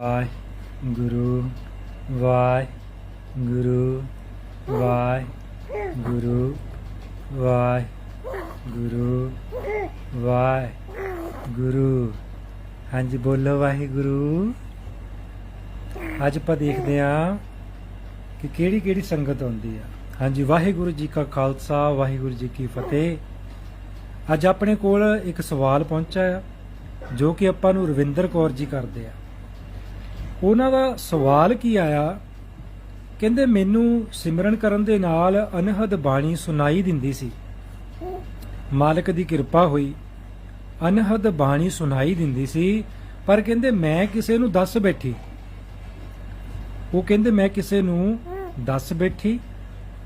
ਵਾਹਿਗੁਰੂ ਵਾਹਿਗੁਰੂ ਵਾਹਿਗੁਰੂ ਵਾਹਿਗੁਰੂ ਵਾਹਿਗੁਰੂ। ਹਾਂਜੀ, ਬੋਲੋ ਵਾਹਿਗੁਰੂ। ਅੱਜ ਆਪਾਂ ਦੇਖਦੇ ਹਾਂ ਕਿ ਕਿਹੜੀ ਕਿਹੜੀ ਸੰਗਤ ਆਉਂਦੀ ਆ। ਹਾਂਜੀ, ਵਾਹਿਗੁਰੂ ਜੀ ਕਾ ਖਾਲਸਾ, ਵਾਹਿਗੁਰੂ ਜੀ ਕੀ ਫਤਿਹ। ਅੱਜ ਆਪਣੇ ਕੋਲ ਇੱਕ ਸਵਾਲ ਪਹੁੰਚਾ ਆ, ਜੋ ਕਿ ਆਪਾਂ ਨੂੰ ਰਵਿੰਦਰ ਕੌਰ ਜੀ ਕਰਦੇ ਆ। ਉਹਨਾਂ ਦਾ ਸਵਾਲ ਕੀ ਆਇਆ? ਕਹਿੰਦੇ, ਮੈਨੂੰ ਸਿਮਰਨ ਕਰਨ ਦੇ ਨਾਲ ਅਨਹਦ ਬਾਣੀ ਸੁਣਾਈ ਦਿੰਦੀ ਸੀ। ਮਾਲਕ ਦੀ ਕਿਰਪਾ ਹੋਈ। ਅਨਹਦ ਬਾਣੀ ਸੁਣਾਈ ਦਿੰਦੀ ਸੀ, ਪਰ ਕਹਿੰਦੇ, ਮੈਂ ਕਿਸੇ ਨੂੰ ਦੱਸ ਬੈਠੀ। ਉਹ ਕਹਿੰਦੇ, ਮੈਂ ਕਿਸੇ ਨੂੰ ਦੱਸ ਬੈਠੀ।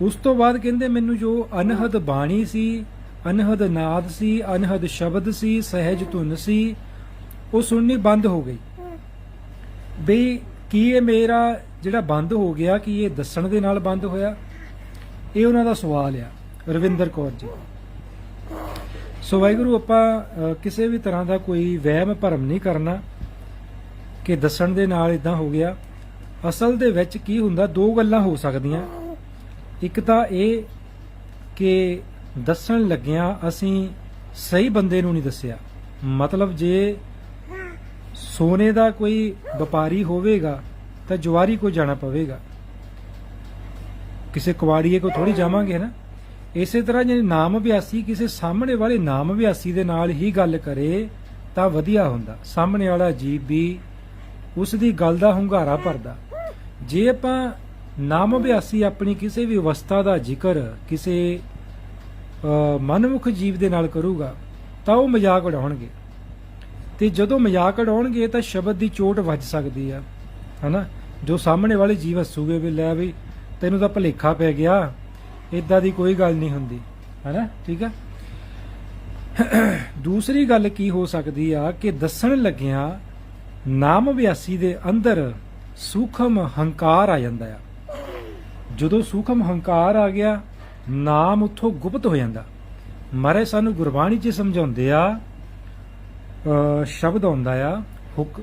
ਉਸ ਤੋਂ ਬਾਅਦ ਕਹਿੰਦੇ, ਮੈਨੂੰ ਜੋ ਅਨਹਦ ਬਾਣੀ ਸੀ, ਅਨਹਦ ਨਾਦ ਸੀ, ਅਨਹਦ ਸ਼ਬਦ ਸੀ, ਸਹਿਜ ਧੁਨ ਸੀ, ਉਹ ਸੁਣਨੀ ਬੰਦ ਹੋ ਗਈ। ਬਈ ਕੀ ਇਹ ਮੇਰਾ ਜਿਹੜਾ ਬੰਦ ਹੋ ਗਿਆ, ਕਿ ਇਹ ਦੱਸਣ ਦੇ ਨਾਲ ਬੰਦ ਹੋਇਆ? ਇਹ ਉਹਨਾਂ ਦਾ ਸਵਾਲ ਆ, ਰਵਿੰਦਰ ਕੌਰ ਜੀ। ਸੋ ਵਾਹਿਗੁਰੂ, ਆਪਾਂ ਕਿਸੇ ਵੀ ਤਰ੍ਹਾਂ ਦਾ ਕੋਈ ਵਹਿਮ ਭਰਮ ਨਹੀਂ ਕਰਨਾ ਕਿ ਦੱਸਣ ਦੇ ਨਾਲ ਇਦਾਂ ਹੋ ਗਿਆ। ਅਸਲ ਦੇ ਵਿੱਚ ਕੀ ਹੁੰਦਾ, ਦੋ ਗੱਲਾਂ ਹੋ ਸਕਦੀਆਂ। ਇੱਕ ਤਾਂ ਇਹ ਕਿ ਦੱਸਣ ਲੱਗਿਆਂ ਅਸੀਂ ਸਹੀ ਬੰਦੇ ਨੂੰ ਨਹੀਂ ਦੱਸਿਆ। ਮਤਲਬ ਜੇ ਸੋਨੇ ਦਾ ਕੋਈ ਵਪਾਰੀ ਹੋਵੇਗਾ ਤਾਂ ਜਵਾਰੀ ਕੋ ਜਾਣਾ ਪਵੇਗਾ। ਕਿਸੇ ਕੁਵਾੜੀਏ ਕੋ ਥੋੜੀ ਜਾਵਾਂਗੇ ਨਾ? ਇਸੇ ਤਰ੍ਹਾਂ ਜੇ ਨਾਮ ਅਭਿਆਸੀ ਕਿਸੇ ਸਾਹਮਣੇ ਵਾਲੇ ਨਾਮ ਅਭਿਆਸੀ ਦੇ ਨਾਲ ਹੀ ਗੱਲ ਕਰੇ ਤਾਂ ਵਧੀਆ ਹੁੰਦਾ। ਸਾਹਮਣੇ ਵਾਲਾ ਜੀਵ ਵੀ ਉਸ ਦੀ ਗੱਲ ਦਾ ਹੁੰਗਾਰਾ ਭਰਦਾ। ਜੇ ਆਪਾਂ ਨਾਮ ਅਭਿਆਸੀ ਆਪਣੀ ਕਿਸੇ ਵੀ ਅਵਸਥਾ ਦਾ ਜ਼ਿਕਰ ਕਿਸੇ ਮਨਮੁਖ ਜੀਵ ਦੇ ਨਾਲ ਕਰੂਗਾ ਤਾਂ ਉਹ ਮਜ਼ਾਕ ਉਡਾਉਣਗੇ। ਤੇ ਜਦੋਂ ਮਜ਼ਾਕ ਉਡਾਉਣਗੇ ਤਾਂ ਸ਼ਬਦ ਦੀ ਚੋਟ ਵੱਜ ਸਕਦੀ ਆ, ਹਨਾ? ਜੋ ਸਾਹਮਣੇ ਵਾਲੇ ਜੀਵ ਹੱਸੂਗੇ ਵੀ ਲੈ ਵੀ ਤੈਨੂੰ ਤਾਂ ਭਲੇਖਾ ਪੈ ਗਿਆ ਇਦਾਂ ਦੀ ਕੋਈ ਗੱਲ ਨਹੀਂ ਹੁੰਦੀ, ਹਨਾ? ਠੀਕ ਆ? ਦੂਸਰੀ ਗੱਲ ਕੀ ਹੋ ਸਕਦੀ ਆ ਕਿ ਦੱਸਣ ਲੱਗਿਆਂ ਨਾਮ ਅਭਿਆਸੀ ਦੇ ਅੰਦਰ ਸੂਖਮ ਹੰਕਾਰ ਆ ਜਾਂਦਾ ਆ। ਜਦੋਂ ਸੂਖਮ ਹੰਕਾਰ ਆ ਗਿਆ, ਨਾਮ ਉਥੋਂ ਗੁਪਤ ਹੋ ਜਾਂਦਾ। ਮਾਰੇ ਸਾਨੂੰ ਗੁਰਬਾਣੀ 'ਚ ਸਮਝਾਉਂਦੇ ਆ ਸ਼ਬਦ ਆਉਂਦਾ ਆ, ਹੁਕ।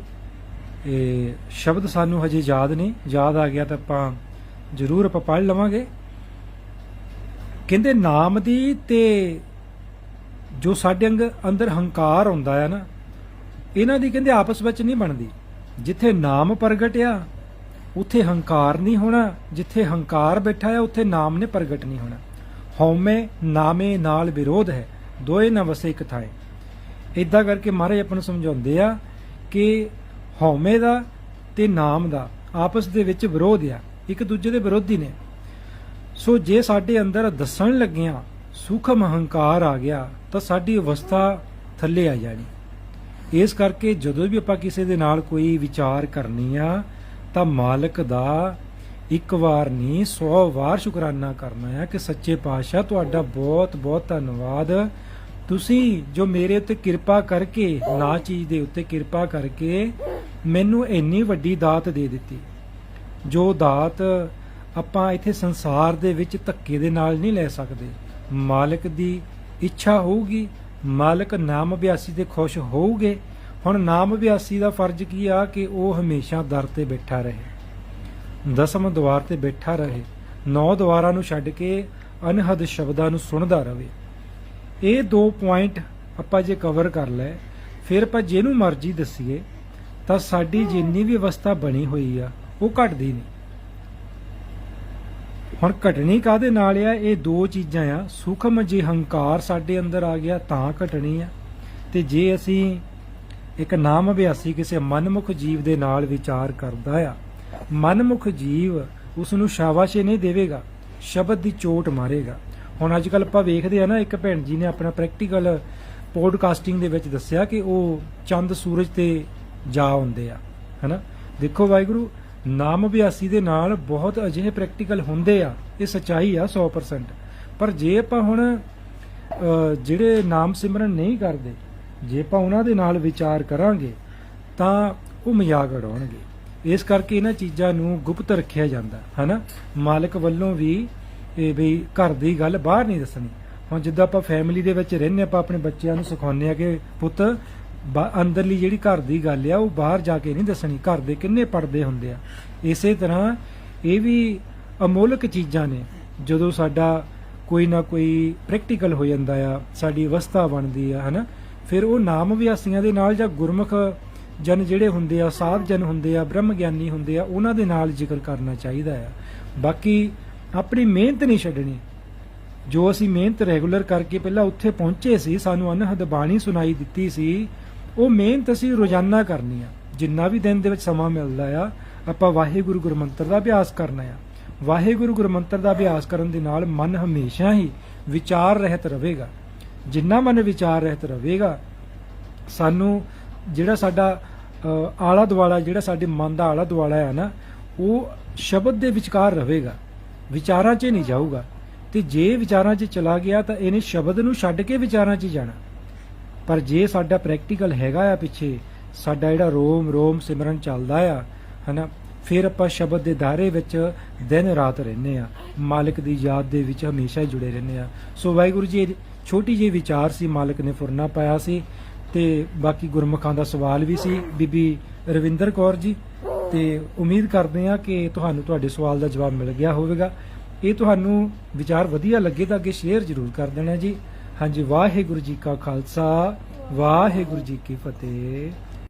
ਇਹ ਸ਼ਬਦ ਸਾਨੂੰ ਹਜੇ ਯਾਦ ਨਹੀਂ। ਯਾਦ ਆ ਗਿਆ ਤਾਂ ਆਪਾਂ ਜ਼ਰੂਰ ਆਪਾਂ ਪੜ੍ਹ ਲਵਾਂਗੇ। ਕਹਿੰਦੇ ਨਾਮ ਦੀ ਤੇ ਜੋ ਸਾਡੇ ਅੰਦਰ ਹੰਕਾਰ ਹੁੰਦਾ ਆ ਨਾ, ਇਹਨਾਂ ਦੀ ਕਹਿੰਦੇ ਆਪਸ ਵਿੱਚ ਨਹੀਂ ਬਣਦੀ। ਜਿੱਥੇ ਨਾਮ ਪ੍ਰਗਟ ਆ, ਉੱਥੇ ਹੰਕਾਰ ਨਹੀਂ ਹੋਣਾ। ਜਿੱਥੇ ਹੰਕਾਰ ਬੈਠਾ ਆ, ਉੱਥੇ ਨਾਮ ਨੇ ਪ੍ਰਗਟ ਨਹੀਂ ਹੋਣਾ। ਹਉਮੈ ਨਾਮੇ ਨਾਲ ਵਿਰੋਧ ਹੈ। ਦੋਏ ਨਾ ਵਸੇ ਇੱਕ ਥਾਏ। ਇਦਾਂ ਕਰਕੇ ਮਹਾਰਾਜ ਆਪਾਂ ਨੂੰ ਸਮਝਾਉਂਦੇ ਆ ਕਿ ਹਉਮੈ ਦਾ ਤੇ ਨਾਮ ਦਾ ਆਪਸ ਦੇ ਵਿੱਚ ਵਿਰੋਧ ਆ, ਇੱਕ ਦੂਜੇ ਦੇ ਵਿਰੋਧੀ ਨੇ। ਸੋ ਜੇ ਸਾਡੇ ਅੰਦਰ ਦੱਸਣ ਲੱਗਿਆਂ ਸੂਖਮ ਹੰਕਾਰ ਆ ਗਿਆ, ਤਾਂ ਸਾਡੀ ਅਵਸਥਾ ਥੱਲੇ ਆ ਜਾਣੀ। ਇਸ ਕਰਕੇ ਜਦੋਂ ਵੀ ਆਪਾਂ ਕਿਸੇ ਦੇ ਨਾਲ ਕੋਈ ਵਿਚਾਰ ਕਰਨੀ ਆ, ਤਾਂ ਮਾਲਕ ਦਾ ਇੱਕ ਵਾਰ ਨਹੀਂ 100 ਵਾਰ ਸ਼ੁਕਰਾਨਾ ਕਰਨਾ ਹੈ ਕਿ ਸੱਚੇ ਪਾਤਸ਼ਾਹ ਤੁਹਾਡਾ ਬਹੁਤ ਬਹੁਤ ਧੰਨਵਾਦ ਤੁਸੀਂ ਜੋ ਮੇਰੇ ਉੱਤੇ ਕਿਰਪਾ ਕਰਕੇ, ਨਾ ਚੀਜ਼ ਦੇ ਉੱਤੇ ਕਿਰਪਾ ਕਰਕੇ ਮੈਨੂੰ ਇੰਨੀ ਵੱਡੀ ਦਾਤ ਦੇ ਦਿੱਤੀ। ਜੋ ਦਾਤ ਆਪਾਂ ਇੱਥੇ ਸੰਸਾਰ ਦੇ ਵਿੱਚ ਧੱਕੇ ਦੇ ਨਾਲ ਨਹੀਂ ਲੈ ਸਕਦੇ। ਮਾਲਕ ਦੀ ਇੱਛਾ ਹੋਊਗੀ, ਮਾਲਕ ਨਾਮ ਅਭਿਆਸੀ ਦੇ ਖੁਸ਼ ਹੋਊਗੇ। ਹੁਣ ਨਾਮ ਅਭਿਆਸੀ ਦਾ ਫਰਜ਼ ਕੀ ਆ ਕਿ ਉਹ ਹਮੇਸ਼ਾ ਦਰ ਤੇ ਬੈਠਾ ਰਹੇ। ਦਸਮ ਦਵਾਰ ਤੇ ਬੈਠਾ ਰਹੇ। ਨੌ ਦਵਾਰਾਂ ਨੂੰ ਛੱਡ ਕੇ ਅਨਹਦ ਸ਼ਬਦਾਂ ਨੂੰ ਸੁਣਦਾ ਰਹੇ। ਇਹ ਦੋ ਪੁਆਇੰਟ ਆਪਾਂ ਜੇ ਕਵਰ ਕਰ ਲੈ ਫਿਰ ਆਪਾਂ ਜਿਹਨੂੰ ਮਰਜ਼ੀ ਦਸੀਏ, ਤਾਂ ਸਾਡੀ ਜਿੰਨੀ ਵੀ ਅਵਸਥਾ ਬਣੀ ਹੋਈ ਆ, ਉਹ ਘਟਦੀ ਨਹੀਂ। ਹੁਣ ਘਟਣੀ ਕਾਦੇ ਨਾਲ ਆ? ਇਹ ਦੋ ਚੀਜ਼ਾਂ ਆ। ਸੁਖਮ ਜੇ ਹੰਕਾਰ ਸਾਡੇ ਅੰਦਰ ਆ ਗਿਆ, ਤਾਂ ਘਟਣੀ ਆ। ਤੇ ਜੇ ਅਸੀਂ ਇੱਕ ਨਾਮ ਅਭਿਆਸੀ ਕਿਸੇ ਮਨਮੁਖ ਜੀਵ ਦੇ ਨਾਲ ਵਿਚਾਰ ਕਰਦਾ ਆ, ਮਨਮੁਖ ਜੀਵ ਉਸ ਨੂੰ ਸ਼ਾਬਾਸ਼ੇ ਨਹੀਂ ਦੇਵੇਗਾ, ਸ਼ਬਦ ਦੀ ਚੋਟ ਮਾਰੇਗਾ। ਹੁਣ ਅੱਜ ਕੱਲ ਆਪਾਂ ਵੇਖਦੇ ਆ ਨਾ, ਇੱਕ ਭੈਣ ਜੀ ਨੇ ਆਪਣਾ ਪ੍ਰੈਕਟੀਕਲ ਪੋਡਕਾਸਟਿੰਗ ਦੇ ਵਿੱਚ ਦੱਸਿਆ ਕਿ ਉਹ ਚੰਦ ਸੂਰਜ ਤੇ ਜਾ ਹੁੰਦੇ ਆ, ਹਨਾ? ਦੇਖੋ ਵਾਹਿਗੁਰੂ, ਨਾਮ ਅਭਿਆਸੀ ਦੇ ਨਾਲ ਬਹੁਤ ਅਜਿਹੇ ਪ੍ਰੈਕਟੀਕਲ ਹੁੰਦੇ ਆ, ਇਹ ਸਚਾਈ ਆ 100% ਪਰ ਜੇ ਆਪਾਂ ਹੁਣ ਜਿਹੜੇ ਨਾਮ ਸਿਮਰਨ ਨਹੀਂ ਕਰਦੇ, ਜੇ ਆਪਾਂ ਉਹਨਾਂ ਦੇ ਨਾਲ ਵਿਚਾਰ ਕਰਾਂਗੇ, ਤਾਂ ਉਹ ਮਜ਼ਾਕ ਉਡਾਉਣਗੇ। ਇਸ ਕਰਕੇ ਇਹਨਾਂ ਚੀਜ਼ਾਂ ਨੂੰ ਗੁਪਤ ਰੱਖਿਆ ਜਾਂਦਾ, ਹਨਾ? ਮਾਲਕ ਵੱਲੋਂ ਵੀ ਇਹ ਵੀ ਘਰ ਦੀ ਗੱਲ ਬਾਹਰ ਨਹੀਂ ਦੱਸਣੀ। ਹੁਣ ਜਿੱਦਾਂ ਆਪਾਂ ਫੈਮਿਲੀ ਦੇ ਵਿੱਚ ਰਹਿੰਦੇ ਆਪਾਂ ਆਪਣੇ ਬੱਚਿਆਂ ਨੂੰ ਸਿਖਾਉਂਦੇ ਆ ਕਿ ਪੁੱਤ ਅੰਦਰਲੀ ਜਿਹੜੀ ਘਰ ਦੀ ਗੱਲ ਆ, ਉਹ ਬਾਹਰ ਜਾ ਕੇ ਨਹੀਂ ਦੱਸਣੀ। ਘਰ ਦੇ ਕਿੰਨੇ ਪਰਦੇ ਹੁੰਦੇ ਆ। ਇਸੇ ਤਰ੍ਹਾਂ ਇਹ ਵੀ ਅਮੋਲਕ ਚੀਜ਼ਾਂ ਨੇ। ਜਦੋਂ ਸਾਡਾ ਕੋਈ ਨਾ ਕੋਈ ਪ੍ਰੈਕਟੀਕਲ ਹੋ ਜਾਂਦਾ ਆ, ਸਾਡੀ ਅਵਸਥਾ ਬਣਦੀ ਆ, ਹਨਾ? ਫਿਰ ਉਹ ਨਾਮ ਵਿਆਸੀਆਂ ਦੇ ਨਾਲ ਜਾਂ ਗੁਰਮੁਖ ਜਨ ਜਿਹੜੇ ਹੁੰਦੇ ਆ ਸਾਧ ਜਨ ਹੁੰਦੇ ਆ ਬ੍ਰਹਮ ਗਿਆਨੀ ਹੁੰਦੇ ਆ, ਉਹਨਾਂ ਦੇ ਨਾਲ ਜ਼ਿਕਰ ਕਰਨਾ ਚਾਹੀਦਾ ਆ। ਬਾਕੀ ਆਪਣੀ ਮਿਹਨਤ ਨਹੀਂ ਛੱਡਣੀ। ਜੋ ਅਸੀਂ ਮਿਹਨਤ ਰੈਗੂਲਰ ਕਰਕੇ ਪਹਿਲਾਂ ਉੱਥੇ ਪਹੁੰਚੇ ਸੀ, ਸਾਨੂੰ ਅਨਹਦ ਬਾਣੀ ਸੁਣਾਈ ਦਿੱਤੀ ਸੀ, ਉਹ ਮਿਹਨਤ ਅਸੀਂ ਰੋਜ਼ਾਨਾ ਕਰਨੀ ਆ। ਜਿੰਨਾ ਵੀ ਦਿਨ ਦੇ ਵਿੱਚ ਸਮਾਂ ਮਿਲਦਾ ਆ, ਆਪਾਂ ਵਾਹਿਗੁਰੂ ਗੁਰਮੰਤਰ ਦਾ ਅਭਿਆਸ ਕਰਨਾ ਆ। ਵਾਹਿਗੁਰੂ ਗੁਰਮੰਤਰ ਦਾ ਅਭਿਆਸ ਕਰਨ ਦੇ ਨਾਲ ਮਨ ਹਮੇਸ਼ਾ ਹੀ ਵਿਚਾਰ ਰਹਿਤ ਰਹੇਗਾ। ਜਿੰਨਾ ਮਨ ਵਿਚਾਰ ਰਹਿਤ ਰਹੇਗਾ, ਸਾਨੂੰ ਜਿਹੜਾ ਸਾਡਾ ਆਲਾ ਦੁਆਲਾ ਜਿਹੜਾ ਸਾਡੇ ਮਨ ਦਾ ਆਲਾ ਦੁਆਲਾ ਹੈ ਨਾ, ਉਹ ਸ਼ਬਦ ਦੇ ਵਿਚਕਾਰ ਰਹੇਗਾ। ਵਿਚਾਰਾਂ 'ਚ ਨਹੀਂ ਜਾਊਗਾ। ਤੇ ਜੇ ਵਿਚਾਰਾਂ 'ਚ ਚਲਾ ਗਿਆ ਤਾਂ ਇਹਨੇ ਸ਼ਬਦ ਨੂੰ ਛੱਡ ਕੇ ਵਿਚਾਰਾਂ 'ਚ ਜਾਣਾ। ਪਰ ਜੇ ਸਾਡਾ ਪ੍ਰੈਕਟੀਕਲ ਹੈਗਾ ਆ ਪਿੱਛੇ, ਸਾਡਾ ਜਿਹੜਾ ਰੋਮ ਰੋਮ ਸਿਮਰਨ ਚੱਲਦਾ ਆ, ਹਨਾ, ਫਿਰ ਆਪਾਂ ਸ਼ਬਦ ਦੇ ਦਾਇਰੇ ਵਿੱਚ ਦਿਨ ਰਾਤ ਰਹਿੰਦੇ ਆ। ਮਾਲਕ ਦੀ ਯਾਦ ਦੇ ਵਿੱਚ ਹਮੇਸ਼ਾ ਹੀ ਜੁੜੇ ਰਹਿੰਦੇ ਆ। ਸੋ ਵਾਹਿਗੁਰੂ ਜੀ ਛੋਟੀ ਜਿਹੀ ਵਿਚਾਰ ਸੀ, ਮਾਲਕ ਨੇ ਫੁਰਨਾ ਪਾਇਆ ਸੀ। ਤੇ ਬਾਕੀ ਗੁਰਮੁਖਾਂ ਦਾ ਸਵਾਲ ਵੀ ਸੀ। ਬੀਬੀ ਰਵਿੰਦਰ ਕੌਰ ਜੀ ਤੇ ਉਮੀਦ ਕਰਦੇ ਹਾਂ ਕਿ ਤੁਹਾਨੂੰ ਤੁਹਾਡੇ ਸਵਾਲ ਦਾ ਜਵਾਬ ਮਿਲ ਗਿਆ ਹੋਵੇਗਾ। ਇਹ ਤੁਹਾਨੂੰ ਵਿਚਾਰ ਵਧੀਆ ਲੱਗੇ ਤਾਂ ਅੱਗੇ ਸ਼ੇਅਰ ਜ਼ਰੂਰ ਕਰ ਦੇਣਾ ਜੀ। ਹਾਂਜੀ, ਵਾਹਿਗੁਰੂ ਜੀ ਕਾ ਖਾਲਸਾ, ਵਾਹਿਗੁਰੂ ਜੀ ਕੀ ਫਤਿਹ।